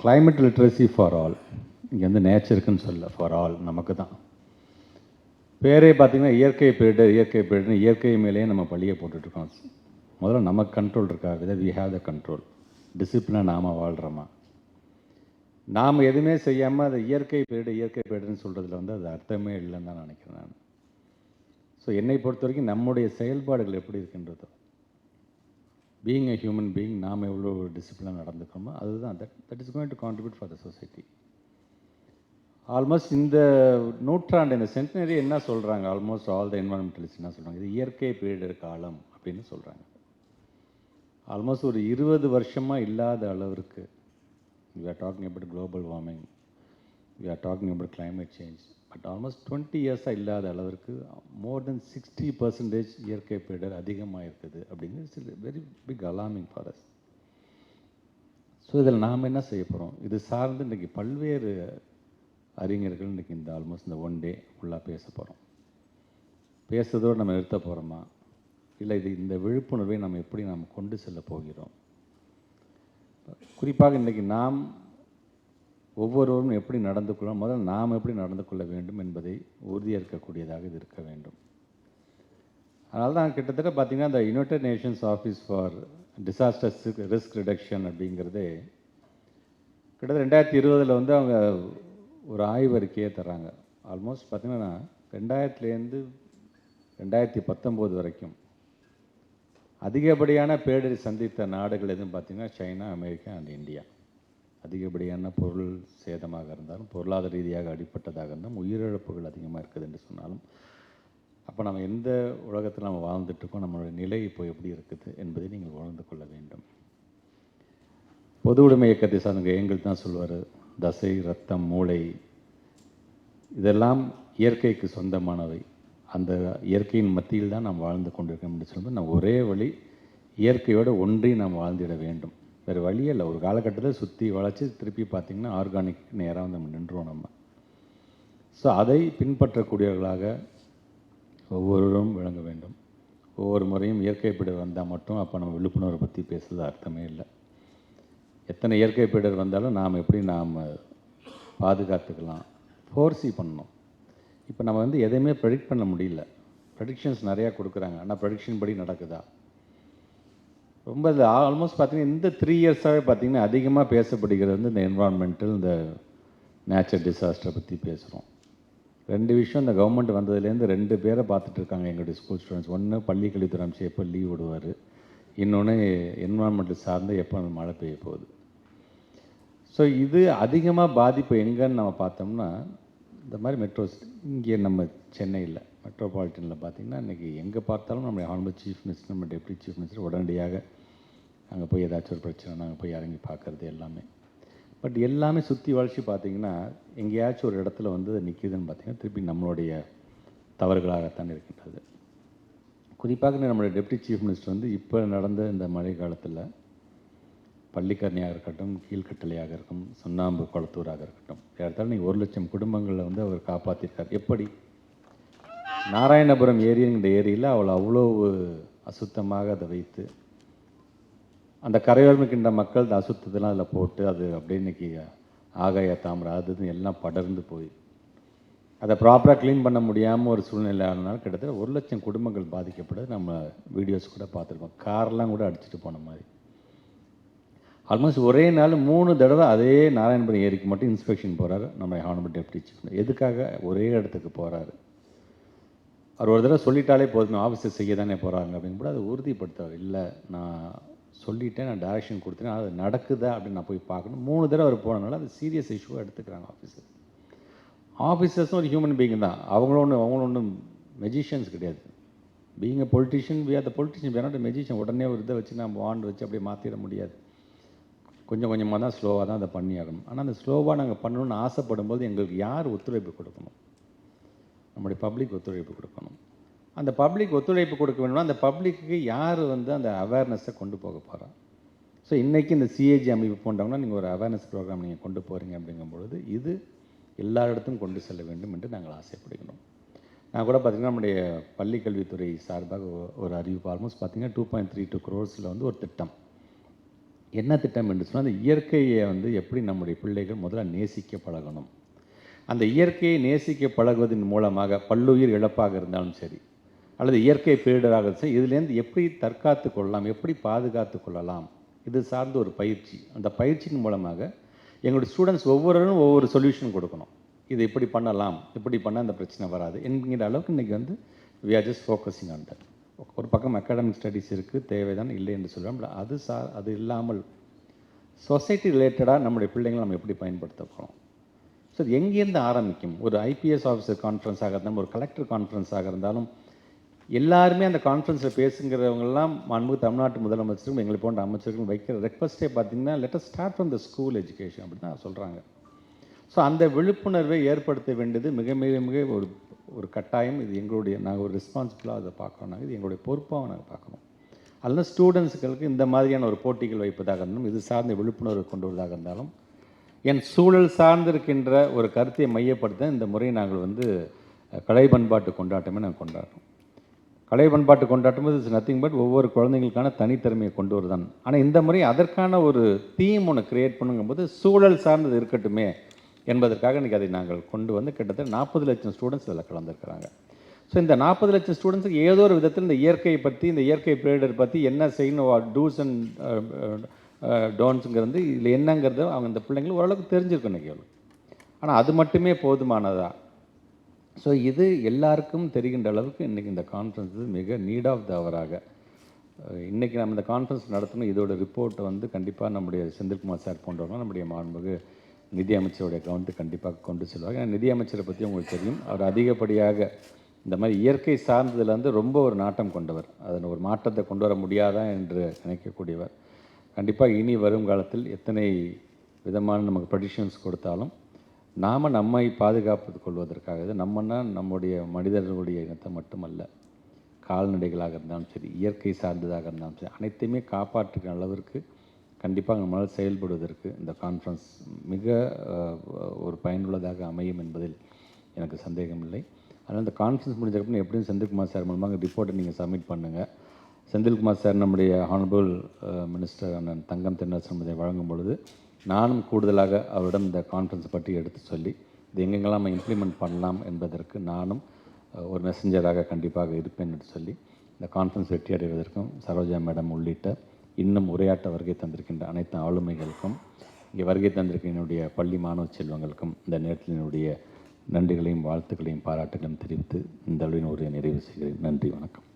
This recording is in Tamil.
கிளைமேட் லிட்ரஸி ஃபார் ஆல் இங்கே வந்து நேச்சருக்குன்னு சொல்ல ஃபார் ஆல் நமக்கு தான். பேரே பார்த்தீங்கன்னா இயற்கை பேரிடர் இயற்கை பேரிடர் இயற்கை மேலேயே நம்ம பழியை போட்டுட்ருக்கோம். முதல்ல நமக்கு கண்ட்ரோல் இருக்கா? With we have the control டிசிப்ளினாக நாம் வாழ்கிறோமா நாம் எதுவுமே செய்யாமல் அது இயற்கை பேரிடர் இயற்கை பேரிடர்னு சொல்கிறதுல வந்து அது அர்த்தமே இல்லைன்னு தான் நினைக்கிறேன் நான். ஸோ என்னை பொறுத்த வரைக்கும் நம்முடைய செயல்பாடுகள் எப்படி இருக்கின்றதோ பீயிங் எ ஹியூமன் பீயிங் நாம் எவ்வளோ டிசிப்ளினாக நடந்துக்கிறோமோ அதுதான். That that is going to contribute for the society almost இந்த நூற்றாண்டு இந்த சென்டினரி என்ன சொல்கிறாங்க ஆல்மோஸ்ட் ஆல் த என்வரன்மெண்டலிஸ்ட் என்ன சொல்கிறாங்க இது இயற்கை பேரிடர் காலம் அப்படின்னு சொல்கிறாங்க ஆல்மோஸ்ட் ஒரு இருபது வருஷமாக இல்லாத அளவிற்கு we are talking about global warming we are talking about climate change but almost twenty இயர்ஸாக இல்லாத அளவிற்கு மோர் தென் சிக்ஸ்டி பர்சன்டேஜ் இயற்கை பேரிடர் அதிகமாக இருக்குது அப்படிங்கிறது very big alarming for us so இதில் நாம் என்ன செய்ய போகிறோம் இது சார்ந்து இன்றைக்கி பல்வேறு அறிஞர்கள் இன்றைக்கி இந்த ஆல்மோஸ்ட் இந்த ஒன் டே ஃபுல்லாக பேச போகிறோம் பேசுறதோடு நம்ம நிறுத்த போகிறோமா இல்லை இது இந்த விழிப்புணர்வை நம்ம எப்படி நாம் கொண்டு செல்ல போகிறோம்? குறிப்பாக இன்றைக்கி நாம் ஒவ்வொருவரும் எப்படி நடந்து கொள்ளணும் முதல்ல நாம் எப்படி நடந்து கொள்ள வேண்டும் என்பதை உறுதியேற்கக்கூடியதாக இது இருக்க வேண்டும். அதனால தான் கிட்டத்தட்ட பார்த்திங்கன்னா இந்த United Nations office for disasters risk reduction அப்படிங்கிறது கிட்டத்தட்ட ரெண்டாயிரத்தி இருபதில் வந்து அவங்க ஒரு ஆய்வறிக்கையே தராங்க ஆல்மோஸ்ட் பார்த்திங்கன்னா ரெண்டாயிரத்துலேருந்து ரெண்டாயிரத்தி பத்தொம்போது வரைக்கும் அதிகப்படியான பேரிடர் சந்தித்த நாடுகள் எதுவும் பார்த்திங்கன்னா சைனா அமெரிக்கா அண்ட் இந்தியா. அதிகப்படியான பொருள் சேதமாக இருந்தாலும் பொருளாதார ரீதியாக அடிப்பட்டதாக இருந்தாலும் உயிரிழப்புகள் அதிகமாக இருக்குது என்று சொன்னாலும் அப்போ நம்ம எந்த உலகத்தில் நம்ம வாழ்ந்துட்டுருக்கோம் நம்மளுடைய நிலை இப்போ எப்படி இருக்குது என்பதை நீங்கள் உணர்ந்து கொள்ள வேண்டும். பொது உடைமை இயக்கத்தை சார்ந்த எங்கள் தான் சொல்வார் தசை ரத்தம் மூளை இதெல்லாம் இயற்கைக்கு சொந்தமானவை. அந்த இயற்கையின் மத்தியில் தான் நாம் வாழ்ந்து கொண்டிருக்கோம் அப்படின்னு சொல்லும்போது நம்ம ஒரே வழி இயற்கையோடு ஒன்றி நாம் வாழ்ந்திட வேண்டும். வேறு வழியே இல்லை. ஒரு காலகட்டத்தில் சுற்றி வளைச்சி திருப்பி பார்த்திங்கன்னா ஆர்கானிக் நேராக வந்து நம்ம நின்றுவோம் நம்ம. ஸோ அதை பின்பற்றக்கூடியவர்களாக ஒவ்வொருவரும் விளங்க வேண்டும். ஒவ்வொரு முறையும் இயற்கை பீடர் வந்தால் மட்டும் அப்போ நம்ம விழிப்புணர்வை பற்றி பேசுறது அர்த்தமே இல்லை. எத்தனை இயற்கை பேடர் வந்தாலும் நாம் எப்படி நாம் பாதுகாத்துக்கலாம்? ஃபோர்ஸி பண்ணணும். இப்போ நம்ம வந்து எதையுமே ப்ரெடிக்ட் பண்ண முடியல. ப்ரெடிக்ஷன்ஸ் நிறையா கொடுக்குறாங்க. ஆனால் ப்ரெடிக்ஷன் படி நடக்குதா? ரொம்ப இது ஆல்மோஸ்ட் பார்த்தீங்கன்னா இந்த த்ரீ இயர்ஸாகவே பார்த்தீங்கன்னா அதிகமாக பேசப்படுகிறது வந்து இந்த என்வாரன்மெண்டல் இந்த நேச்சர் டிசாஸ்டரை பற்றி பேசுகிறோம் ரெண்டு விஷயம் இந்த கவர்மெண்ட் வந்ததுலேருந்து ரெண்டு பேரை பார்த்துட்டு இருக்காங்க எங்களுடைய ஸ்கூல் ஸ்டூடெண்ட்ஸ் ஒன்று பள்ளி கல்வித்துறை அமைச்சர் எப்போ லீவ் விடுவார்? இன்னொன்று என்வாரன்மெண்டல் சார்ந்து எப்போ மழை பெய்ய போகுது? ஸோ இது அதிகமாக பாதிப்பு எங்கேன்னு நம்ம பார்த்தோம்னா இந்த மாதிரி மெட்ரோ இங்கே நம்ம சென்னையில். மெட்ரோபாலிட்டனில் பார்த்திங்கன்னா இன்றைக்கி எங்கே பார்த்தாலும் நம்ம ஹானபிள் சீஃப் மினிஸ்டர் நம்ம டெப்டி சீஃப் மினிஸ்டர் உடனடியாக அங்கே போய் ஏதாச்சும் ஒரு பிரச்சனை நாங்கள் போய் இறங்கி பார்க்குறது எல்லாமே. பட் எல்லாமே சுற்றி வளர்ச்சி பார்த்திங்கன்னா எங்கேயாச்சும் ஒரு இடத்துல வந்து நிற்கிதுன்னு பார்த்திங்கன்னா திருப்பி நம்மளுடைய தவறுகளாகத்தான் இருக்கின்றது. குறிப்பாக நம்மளுடைய டெப்டி சீஃப் மினிஸ்டர் வந்து இப்போ நடந்த இந்த மழை காலத்தில் பள்ளிக்கரணியாக இருக்கட்டும் கீழ்கட்டளையாக இருக்கட்டும் சுண்ணாம்பு குளத்தூராக இருக்கட்டும் ஏற்றாலும் நீங்கள் ஒரு லட்சம் குடும்பங்களை வந்து அவர் காப்பாற்றிருக்கார் எப்படி? நாராயணபுரம் ஏரிங்கிற ஏரியில் அவள் அவ்வளோ அசுத்தமாக அதை வைத்து அந்த கரையோரம் இருக்கின்ற மக்கள் அந்த அசுத்தத்தெல்லாம் அதில் போட்டு அது அப்படியே இன்னைக்கு ஆகாய தாமரை அது எல்லாம் படர்ந்து போய் அதை ப்ராப்பராக க்ளீன் பண்ண முடியாமல் ஒரு சூழ்நிலை ஆனதுனால கிட்டத்தட்ட ஒரு லட்சம் குடும்பங்கள் பாதிக்கப்பட நம்ம வீடியோஸ் கூட பார்த்துருப்போம். கார்லாம் கூட அடிச்சுட்டு போன மாதிரி. ஆல்மோஸ்ட் ஒரே நாள் மூணு தடவை அதே நாராயணபுரம் ஏரிக்கு மட்டும் இன்ஸ்பெக்ஷன் போகிறாரு நம்ம ஹானபிள் டெப்டி சீஃப் எதுக்காக? ஒரே இடத்துக்கு போகிறாரு அவர் ஒரு தடவை சொல்லிட்டாலே போதும் ஆஃபீஸர் செய்ய தானே போகிறாங்க அப்படின்னு. கூட அதை உறுதிப்படுத்த இல்லை நான் சொல்லிட்டேன் நான் டைரக்ஷன் கொடுத்தேன் அது நடக்குதா? அப்படின்னு நான் போய் பார்க்கணும். மூணு தடவை அவர் போனதுனால அது சீரியஸ் இஷ்யூவாக எடுத்துக்கிறாங்க ஆஃபீஸர் ஆஃபீஸர்ஸும் ஒரு ஹியூமன் பீயிங் தான். அவங்களும் ஒன்று அவங்களும் ஒன்றும் மெஜிஷியன்ஸ் கிடையாது. Being a politician we are the politician we not magician உடனே ஒரு இதை வச்சு நம்ம வாண்டு வச்சு அப்படியே மாற்றிட முடியாது. கொஞ்சம் கொஞ்சமாக தான் ஸ்லோவாக தான் அதை பண்ணி ஆகணும். ஆனால் அந்த ஸ்லோவாக நாங்கள் பண்ணணும்னு ஆசைப்படும் போது எங்களுக்கு யார் ஒத்துழைப்பு கொடுக்கணும்? நம்முடைய பப்ளிக் ஒத்துழைப்பு கொடுக்கணும். அந்த பப்ளிக் ஒத்துழைப்பு கொடுக்க வேணும்னா அந்த பப்ளிக்கு யார் வந்து அந்த அவேர்னஸை கொண்டு போக போகிறோம் ஸோ இன்றைக்கி இந்த சிஏஜி அமைப்பு போன்றவங்கன்னா நீங்கள் ஒரு அவேர்னஸ் ப்ரோக்ராம் நீங்கள் கொண்டு போகிறீங்க அப்படிங்கும் பொழுது இது எல்லா கொண்டு செல்ல வேண்டும் என்று நாங்கள் ஆசைப்படுகிறோம். நான் கூட பார்த்திங்கன்னா நம்முடைய பள்ளி கல்வித்துறை சார்பாக ஒரு அறிவிப்பு ஆல்மோஸ்ட் பார்த்திங்கன்னா டூ பாயிண்ட் த்ரீ டூ க்ரோர்ஸில் வந்து ஒரு திட்டம். என்ன திட்டம் என்று சொன்னால் அந்த இயற்கையை வந்து எப்படி நம்முடைய பிள்ளைகள் முதல்ல நேசிக்க பழகணும்? அந்த இயற்கையை நேசிக்க பழகுவதன் மூலமாக பல்லுயிர் இழப்பாக இருந்தாலும் சரி அல்லது இயற்கை பேரிடராக இதுலேருந்து எப்படி தற்காத்து கொள்ளலாம் எப்படி பாதுகாத்து கொள்ளலாம்? இது சார்ந்த ஒரு பயிற்சி. அந்த பயிற்சியின் மூலமாக எங்களுடைய ஸ்டூடெண்ட்ஸ் ஒவ்வொருவரும் ஒவ்வொரு சொல்யூஷன் கொடுக்கணும். இது இப்படி பண்ணலாம் இப்படி பண்ணால் அந்த பிரச்சனை வராது என்கிற அளவுக்கு இன்றைக்கி வந்து we are just focusing on that ஒரு பக்கம் அகாடமிக் ஸ்டடீஸ் இருக்குது தேவைதான் இல்லை என்று சொல்கிறோம் அது சா அது இல்லாமல் சொசைட்டி ரிலேட்டடாக நம்முடைய பிள்ளைங்களை நம்ம எப்படி பயன்படுத்த போகிறோம் ஸோ எங்கேருந்து ஆரம்பிக்கும்? ஒரு ஐபிஎஸ் ஆஃபீஸர் கான்ஃபரன்ஸாக இருந்தாலும் ஒரு கலெக்டர் கான்ஃபரன்ஸாக இருந்தாலும் எல்லாருமே அந்த கான்ஃபரன்ஸில் பேசுங்கிறவங்கெல்லாம் மாண்பு தமிழ்நாட்டு முதலமைச்சரும் எங்களை போன்ற அமைச்சர்களும் வைக்கிற ரெக்வஸ்ட்டே பார்த்தீங்கன்னா letter start from the school education அப்படின்னு தான் சொல்கிறாங்க ஸோ அந்த விழிப்புணர்வை ஏற்படுத்த வேண்டியது மிக மிக மிக ஒரு ஒரு கட்டாயம். இது எங்களுடைய நாங்கள் ஒரு ரெஸ்பான்சிபிளாக அதை பார்க்கணும் நாங்கள் இது எங்களுடைய பொறுப்பாக நாங்கள் பார்க்கணும் அதனால் ஸ்டூடெண்ட்ஸுகளுக்கு இந்த மாதிரியான ஒரு போட்டிகள் வைப்பதாக இருந்தாலும் இது சார்ந்த விழிப்புணர்வு கொண்டு வருவதாக இருந்தாலும் என் சூழல் சார்ந்திருக்கின்ற ஒரு கருத்தை மையப்படுத்த இந்த முறை நாங்கள் வந்து கலை பண்பாட்டு கொண்டாட்டமே நாங்கள் கொண்டாடுறோம். கலை பண்பாட்டு கொண்டாட்டம் இஸ் நத்திங் பட் ஒவ்வொரு குழந்தைங்களுக்கான தனித்திறமையை கொண்டு வருதான். ஆனால் இந்த முறை அதற்கான ஒரு தீம் ஒன்று கிரியேட் பண்ணுங்கும்போது சூழல் சார்ந்தது இருக்கட்டுமே என்பதற்காக இன்றைக்கி அதை நாங்கள் கொண்டு வந்து கிட்டத்தட்ட நாற்பது லட்சம் ஸ்டூடெண்ட்ஸ் இதில் கலந்துருக்கிறாங்க. ஸோ இந்த நாற்பது லட்சம் ஸ்டூடெண்ட்ஸுக்கு ஏதோ ஒரு விதத்தில் இந்த இயற்கையை பற்றி இந்த இயற்கை பேரிடர் பற்றி என்ன செய்யணும் டூஸ் அண்ட் டோன்ஸுங்கிறது uh, uh, இதில் என்னங்கிறது அவங்க இந்த பிள்ளைங்களுக்கு ஓரளவுக்கு தெரிஞ்சிருக்கும் இன்றைக்கி ஆனால் அது மட்டுமே போதுமானதா? ஸோ இது எல்லாருக்கும் தெரிகின்ற அளவுக்கு இன்றைக்கி இந்த கான்ஃபரன்ஸ் மிக நீட் ஆஃப் த அவராக இன்றைக்கி நம்ம இந்த கான்ஃபரன்ஸ் நடத்தணும். இதோட ரிப்போர்ட்டை வந்து கண்டிப்பாக நம்முடைய செந்தில்குமார் சார் போன்றவங்க நம்முடைய மாண்புமிகு நிதி அமைச்சருடைய கண்டிப்பாக கொண்டு செல்வாங்க ஏன்னா நிதி அமைச்சரை பற்றி உங்களுக்கு தெரியும். அவர் அதிகப்படியாக இந்த மாதிரி இயற்கை சார்ந்ததுலேருந்து ரொம்ப ஒரு நாட்டம் கொண்டவர். அதன் ஒரு மாற்றத்தை கொண்டு வர முடியாதா என்று நினைக்கக்கூடியவர். கண்டிப்பாக இனி வரும் காலத்தில் எத்தனை விதமான நமக்கு ப்ரொடிஷன்ஸ் கொடுத்தாலும் நாம் நம்மை பாதுகாப்பு கொள்வதற்காக இது நம்முடைய மனிதர்களுடைய இனத்தை மட்டுமல்ல கால்நடைகளாக இருந்தாலும் சரி இயற்கை சார்ந்ததாக இருந்தாலும் சரி அனைத்தையுமே காப்பாற்றுகிற அளவிற்கு கண்டிப்பாக நம்மளால் செயல்படுவதற்கு இந்த கான்ஃபரன்ஸ் மிக ஒரு பயனுள்ளதாக அமையும் என்பதில் எனக்கு சந்தேகமில்லை அதனால் இந்த கான்ஃபரன்ஸ் முடிஞ்சக்கப்புறம் எப்படியும் செந்தில்குமார் சார் மூலமாக ரிப்போர்ட்டை நீங்கள் சப்மிட் பண்ணுங்கள் செந்தில்குமார் சார் நம்முடைய ஹானபிள் மினிஸ்டர் அண்ணன் தங்கம் தென்னரசன் இதை வழங்கும் பொழுது நானும் கூடுதலாக அவரிடம் இந்த கான்ஃபரன்ஸ் பற்றி எடுத்து சொல்லி இது எங்கெங்கெல்லாம் நம்ம இம்ப்ளிமெண்ட் பண்ணலாம் என்பதற்கு நானும் ஒரு மெசஞ்சராக கண்டிப்பாக இருப்பேன் என்று சொல்லி இந்த கான்ஃபரன்ஸ் வெற்றி அடைவதற்கும் சரோஜா மேடம் உள்ளிட்ட இன்னும் உரையாட்ட வருகை தந்திருக்கின்ற அனைத்து ஆளுமைகளுக்கும் இங்கே வருகை தந்திருக்க என்னுடைய பள்ளி மாணவ செல்வங்களுக்கும் இந்த நேரத்தில் என்னுடைய நன்றிகளையும் வாழ்த்துக்களையும் பாராட்டுகளையும் தெரிவித்து இந்த அளவின் உரையை நிறைவு செய்கிறேன். நன்றி வணக்கம்.